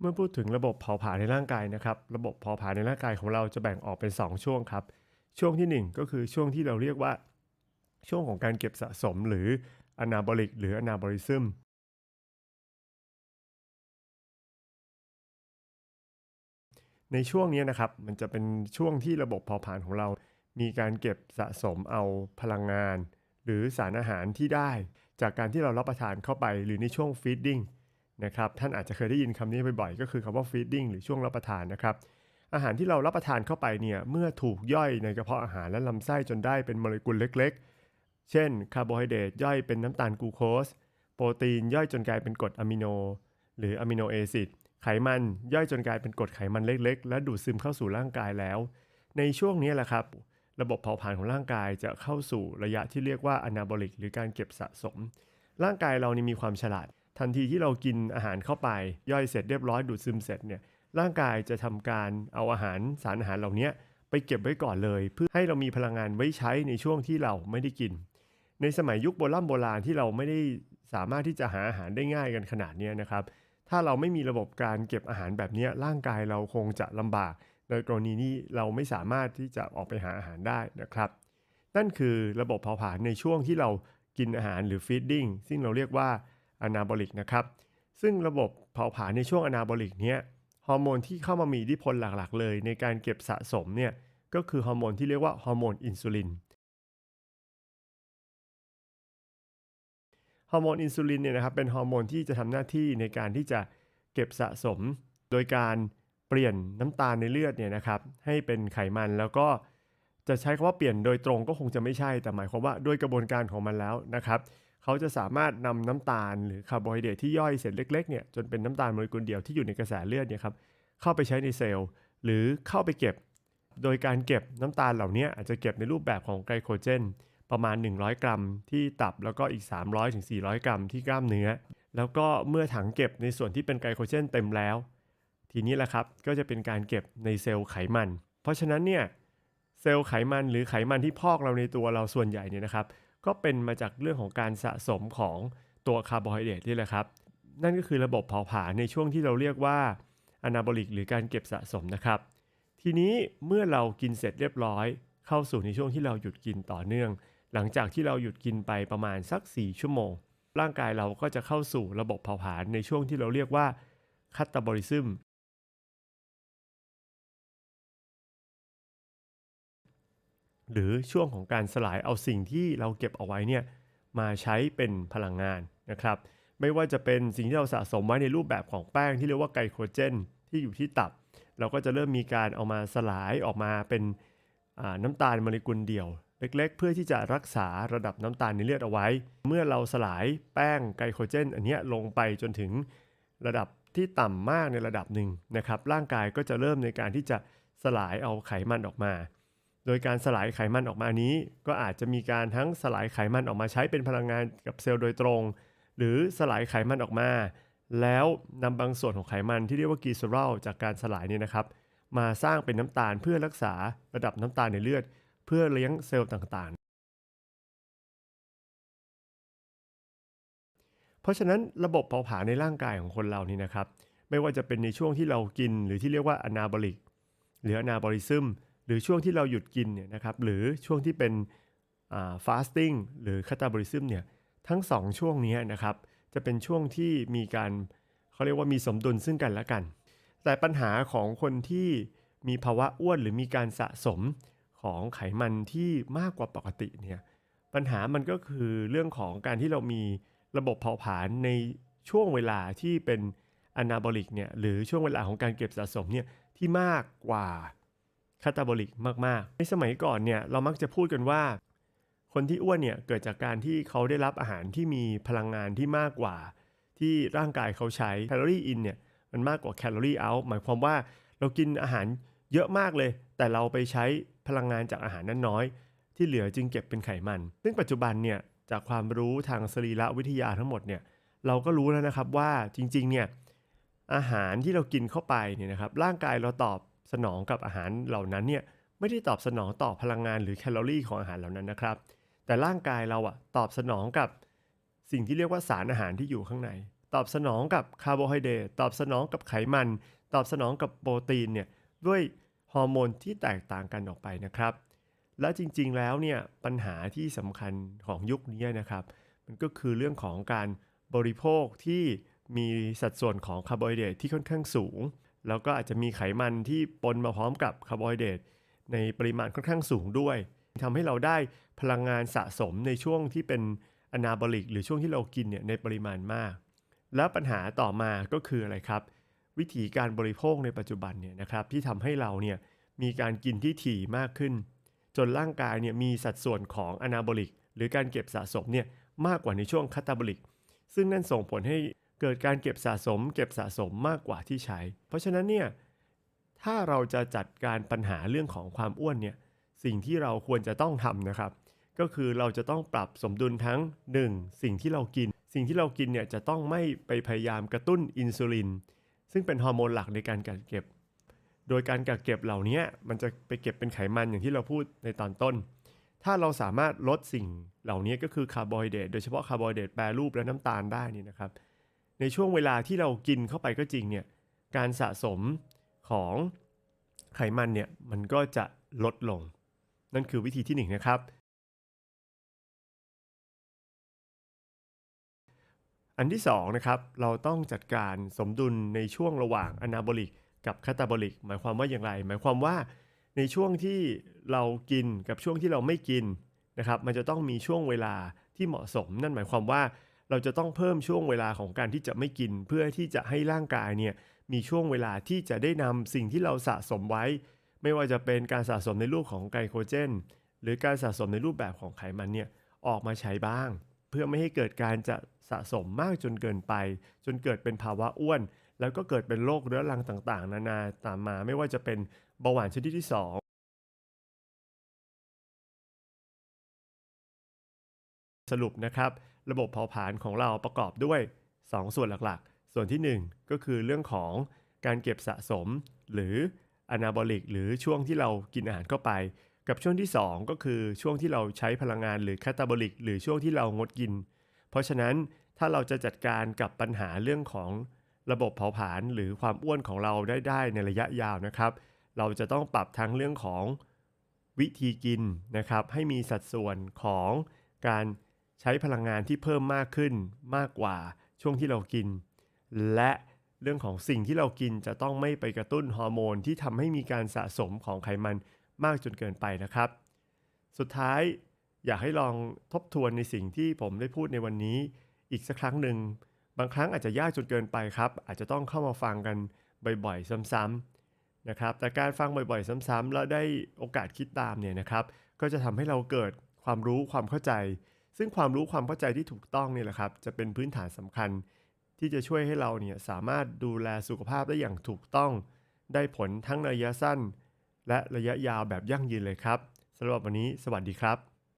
เมื่อพูดถึงระบบเผาผลาญในร่างกายนะครับ ระบบเผาผลาญในร่างกายของเราจะแบ่งออกเป็น 2 ช่วงครับ ช่วงที่ 1 ก็คือช่วงที่เราเรียกว่า ช่วงของการเก็บสะสมหรือ anabolic หรือ anabolism ในช่วงนี้นะครับมันจะเป็นช่วงที่ระบบเผาผลาญของเรา มีการเก็บสะสมเอาพลังงาน หรือสารอาหารที่ได้ จากการที่เรารับประทานเข้าไปหรือในช่วง feeding นะครับท่านอาจจะเคยได้ยินคำนี้บ่อยๆ ก็คือคำว่า feeding หรือช่วงรับประทานนะครับอาหารที่เรารับประทานเข้าไปเนี่ยเมื่อถูกย่อยในกระเพาะอาหารและลำไส้จนได้เป็นโมเลกุลเล็กๆ เช่นคาร์โบไฮเดรตย่อยเป็นน้ำตาลกูโคส โปรตีนย่อยจนกลายเป็นกรดอะมิโน หรืออะมิโนแอซิดไขมันย่อยจนกลายเป็นกรดไขมันเล็กๆ และดูดซึมเข้าสู่ร่างกายแล้ว ในช่วงนี้แหละครับ ระบบเผาผลาญของร่างกายจะเข้าสู่ระยะที่เรียกว่าอนาบอลิกหรือการเก็บสะสม ร่างกายเรานี่มีความฉลาด ทันทีที่เรากินอาหารเข้าไป ย่อยเสร็จเรียบร้อยดูดซึมเสร็จเนี่ยร่างกายจะทำการเอาอาหารสารอาหารเหล่านี้ไปเก็บไว้ก่อนเลย เพื่อให้เรามีพลังงานไว้ใช้ในช่วงที่เราไม่ได้กิน ในสมัยยุคโบราณโบราณที่เราไม่ได้สามารถที่จะหาอาหารได้ง่ายกันขนาดนี้นะครับ ถ้าเราไม่มีระบบการเก็บอาหารแบบนี้ร่างกายเราคงจะลำบากในกรณีนี้เราไม่สามารถที่จะออกไปหาอาหารได้นะครับ นั่นคือระบบเผาผลาญในช่วงที่เรากินอาหารหรือ feeding ซึ่งเราเรียกว่า anabolic นะครับ ซึ่งระบบเผาผลาญในช่วง anabolic เนี้ยฮอร์โมนที่เข้ามามีอิทธิพลหลักๆ เลย ในการเก็บสะสมเนี่ยก็คือฮอร์โมนที่เรียกว่าฮอร์โมนอินซูลินฮอร์โมนอินซูลินเนี่ยนะครับเป็นฮอร์โมนที่จะทำหน้าที่ในการที่จะเก็บสะสม โดยการเปลี่ยนน้ำตาลในเลือดเนี่ยนะครับให้เป็นไขมันแล้วก็จะใช้คำว่าเปลี่ยนโดยตรงก็คงจะไม่ใช่แต่หมายความว่าด้วยกระบวนการของมันแล้วนะครับ เขาจะสามารถนำน้ำตาลหรือคาร์โบไฮเดรตที่ย่อยเสร็จเล็กๆเนี่ยจนเป็นน้ำตาลโมเลกุลเดียวที่อยู่ในกระแสเลือดเนี่ยครับเข้าไปใช้ในเซลล์ หรือเข้าไปเก็บ โดยการเก็บน้ำตาลเหล่านี้อาจจะเก็บในรูปแบบของไกลโคเจน ประมาณ 100 กรัม ที่ตับแล้วก็อีก 300-400 กรัมที่กล้ามเนื้อ แล้วก็เมื่อถังเก็บในส่วนที่เป็นไกลโคเจนเต็มแล้ว ทีนี้แหละครับก็จะเป็นการเก็บในเซลล์ไขมัน เพราะฉะนั้นเนี่ยเซลล์ไขมันหรือไขมันที่พอกเราในตัวเราส่วนใหญ่เนี่ยนะครับ ก็เป็นมาจากเรื่องของการสะสมของตัวคาร์โบไฮเดรตนี่แหละครับ นั่นก็คือระบบเผาผลาญในช่วงที่เราเรียกว่าอนาบอลิกหรือการเก็บสะสมนะครับ ทีนี้เมื่อเรากินเสร็จเรียบร้อย เข้าสู่ในช่วงที่เราหยุดกินต่อเนื่อง หลังจากที่เราหยุดกินไปประมาณสัก 4 ชั่วโมง ร่างกายเราก็จะเข้าสู่ระบบเผาผลาญในช่วงที่เราเรียกว่าคัตตาบอลิซึม หรือช่วงของการสลายเอาสิ่งที่เราเก็บเอาไว้เนี่ยมาใช้เป็นพลังงานนะครับไม่ว่าจะเป็นสิ่งที่เราสะสมไว้ในรูปแบบของแป้งที่เรียกว่าไกลโคเจนที่อยู่ที่ตับ เราก็จะเริ่มมีการเอามาสลายออกมาเป็นน้ำตาลโมเลกุลเดี่ยว เล็กๆ เพื่อที่จะรักษาระดับน้ำตาลในเลือดเอาไว้ เมื่อเราสลายแป้งไกลโคเจน อันนี้ลงไปจนถึงระดับที่ต่ำมากในระดับหนึ่งนะครับร่างกายก็จะเริ่มในการที่จะสลายเอาไขมันออกมา โดยการสลายไขมันออกมานี้ ก็อาจจะมีการทั้งสลายไขมันออกมาใช้เป็นพลังงานกับเซลล์โดยตรง หรือสลายไขมันออกมา แล้วนำบางส่วนของไขมันที่เรียกว่ากีเซอรอลจากการสลายเนี่ยนะครับ มาสร้างเป็นน้ำตาลเพื่อรักษาระดับน้ำตาลในเลือด เพื่อเลี้ยงเซลล์ต่างๆ เพราะฉะนั้นระบบเผาผลาญในร่างกายของคนเรานี่นะครับ ไม่ว่าจะเป็นในช่วงที่เรากินหรือที่เรียกว่าอนาบอลิกหรืออนาบอลิซึม หรือช่วงที่เราหยุดกินเนี่ยนะครับหรือช่วงที่เป็นฟาสติ้งหรือคาตาบอลิซึมเนี่ยทั้ง 2 ช่วงนี้นะครับจะเป็นช่วงที่มีการเขาเรียกว่ามีสมดุลซึ่งกันและกัน แต่ปัญหาของคนที่มีภาวะอ้วนหรือมีการสะสมของไขมันที่มากกว่าปกติเนี่ยปัญหามันก็คือเรื่องของการที่เรามีระบบเผาผลาญในช่วงเวลาที่เป็นอนาบอลิกเนี่ยหรือช่วงเวลาของการเก็บสะสมเนี่ยที่มากกว่า คาตาบอลิกมากๆ ในสมัยก่อนเนี่ยเรามักจะพูดกันว่า คนที่อ้วนเนี่ยเกิดจากการที่เขาได้รับอาหารที่มีพลังงานที่มากกว่า ที่ร่างกายเขาใช้แคลอรี่อินเนี่ยมันมากกว่าแคลอรี่เอาหมายความว่าเรากินอาหารเยอะมากเลย แต่เราไปใช้พลังงานจากอาหารนั้นน้อย ที่เหลือจึงเก็บเป็นไขมัน ซึ่งปัจจุบันเนี่ยจากความรู้ทางสรีรวิทยาทั้งหมดเนี่ยเราก็รู้แล้วนะครับว่าจริงๆเนี่ยอาหารที่เรากินเข้าไปเนี่ยนะครับร่างกายเราตอบ สนองกับอาหารเหล่านั้นเนี่ยไม่ได้ตอบสนองต่อพลังงานหรือแคลอรี่ของอาหารเหล่านั้นนะครับ แต่ร่างกายเราอะตอบสนองกับสิ่งที่เรียกว่าสารอาหารที่อยู่ข้างใน ตอบสนองกับคาร์โบไฮเดรตตอบสนองกับไขมัน ตอบสนองกับโปรตีนเนี่ยด้วยฮอร์โมนที่แตกต่างกันออกไปนะครับ และจริงๆแล้วเนี่ยปัญหาที่สำคัญของยุคนี้นะครับ มันก็คือเรื่องของการบริโภคที่มีสัดส่วนของคาร์โบไฮเดรตที่ค่อนข้างสูง แล้วก็อาจจะมีไขมันที่ปนมาพร้อมกับคาร์โบไฮเดรตในปริมาณค่อนข้างสูงด้วยทำให้เราได้พลังงานสะสมในช่วงที่เป็นอนาบอลิก หรือช่วงที่เรากินเนี่ยในปริมาณมาก แล้วปัญหาต่อมาก็คืออะไรครับ วิธีการบริโภคในปัจจุบันเนี่ยนะครับที่ทำให้เราเนี่ยมีการกินที่ถี่มากขึ้น จนร่างกายเนี่ยมีสัดส่วนของอนาบอลิก หรือการเก็บสะสมเนี่ยมากกว่าในช่วงคาตาบอลิก ซึ่งนั่นส่งผลให้ เกิดการเก็บสะสม เก็บสะสมมากกว่าที่ใช้ เพราะฉะนั้นเนี่ยถ้าเราจะจัดการปัญหาเรื่องของความอ้วนเนี่ยสิ่งที่เราควรจะต้องทำนะครับ ก็คือเราจะต้องปรับสมดุลทั้ง 1. สิ่งที่เรากิน สิ่งที่เรากินเนี่ยจะต้องไม่ไปพยายามกระตุ้นอินซูลิน ซึ่งเป็นฮอร์โมนหลักในการกักเก็บ โดยการกักเก็บเหล่านี้มันจะไปเก็บเป็นไขมันอย่างที่เราพูดในตอนต้น ถ้าเราสามารถลดสิ่งเหล่านี้ก็คือคาร์โบไฮเดรตโดยเฉพาะคาร์โบไฮเดรตแปรรูปและน้ำตาลได้นี่นะครับ ในช่วงเวลาที่เรากินเข้าไปก็จริงเนี่ยการสะสมของไขมันเนี่ยมันก็จะลดลง นั่นคือวิธีที่หนึ่งนะครับ อันที่สองนะครับเราต้องจัดการสมดุลในช่วงระหว่างอนาบอลิกกับคาตาบอลิกหมายความว่าอย่างไร หมายความว่าในช่วงที่เรากินกับช่วงที่เราไม่กินนะครับ มันจะต้องมีช่วงเวลาที่เหมาะสม นั่นหมายความว่า เราจะต้องเพิ่มช่วงเวลาของการที่จะไม่กิน เพื่อที่จะให้ร่างกายเนี่ยมีช่วงเวลาที่จะได้นำสิ่งที่เราสะสมไว้ ไม่ว่าจะเป็นการสะสมในรูปของไกลโคเจน หรือการสะสมในรูปแบบของไขมันเนี่ยออกมาใช้บ้าง เพื่อไม่ให้เกิดการจะสะสมมากจนเกินไป จนเกิดเป็นภาวะอ้วน แล้วก็เกิดเป็นโรคเรื้อรังต่างๆ นานาตามมาไม่ว่าจะเป็นเบาหวานชนิดที่ 2สรุปนะครับ ระบบเผาผลาญของเราประกอบด้วย 2 ส่วนหลักๆ ส่วนที่ 1 ก็คือเรื่องของการเก็บสะสม หรืออนาบอลิก หรือช่วงที่เรากินอาหารเข้าไป กับช่วงที่ 2 ก็คือช่วงที่เราใช้พลังงานหรือคาตาบอลิก หรือช่วงที่เรางดกิน เพราะฉะนั้นถ้าเราจะจัดการกับปัญหาเรื่องของระบบเผาผลาญหรือความอ้วนของเราได้ได้ในระยะยาวนะครับ เราจะต้องปรับทั้งเรื่องของวิธีกินนะครับ ให้มีสัดส่วนของการ ใช้พลังงานที่เพิ่มมากขึ้นมากกว่าช่วงที่เรากิน และเรื่องของสิ่งที่เรากินจะต้องไม่ไปกระตุ้นฮอร์โมนที่ทำให้มีการสะสมของไขมันมากจนเกินไปนะครับ สุดท้ายอยากให้ลองทบทวนในสิ่งที่ผมได้พูดในวันนี้อีกสักครั้งหนึ่ง บางครั้งอาจจะยากจนเกินไปครับ อาจจะต้องเข้ามาฟังกันบ่อยๆ ซ้ำๆนะครับ แต่การฟังบ่อยๆ ซ้ำๆแล้วได้โอกาสคิดตามเนี่ยนะครับ ก็จะทำให้เราเกิดความรู้ความเข้าใจ ซึ่งความรู้ความเข้าใจที่ถูกต้องนี่แหละครับ จะเป็นพื้นฐานสำคัญ ที่จะช่วยให้เราเนี่ยสามารถดูแลสุขภาพได้อย่างถูกต้อง ได้ผลทั้งระยะสั้น และระยะยาวแบบยั่งยืนเลยครับสำหรับวันนี้ สวัสดีครับ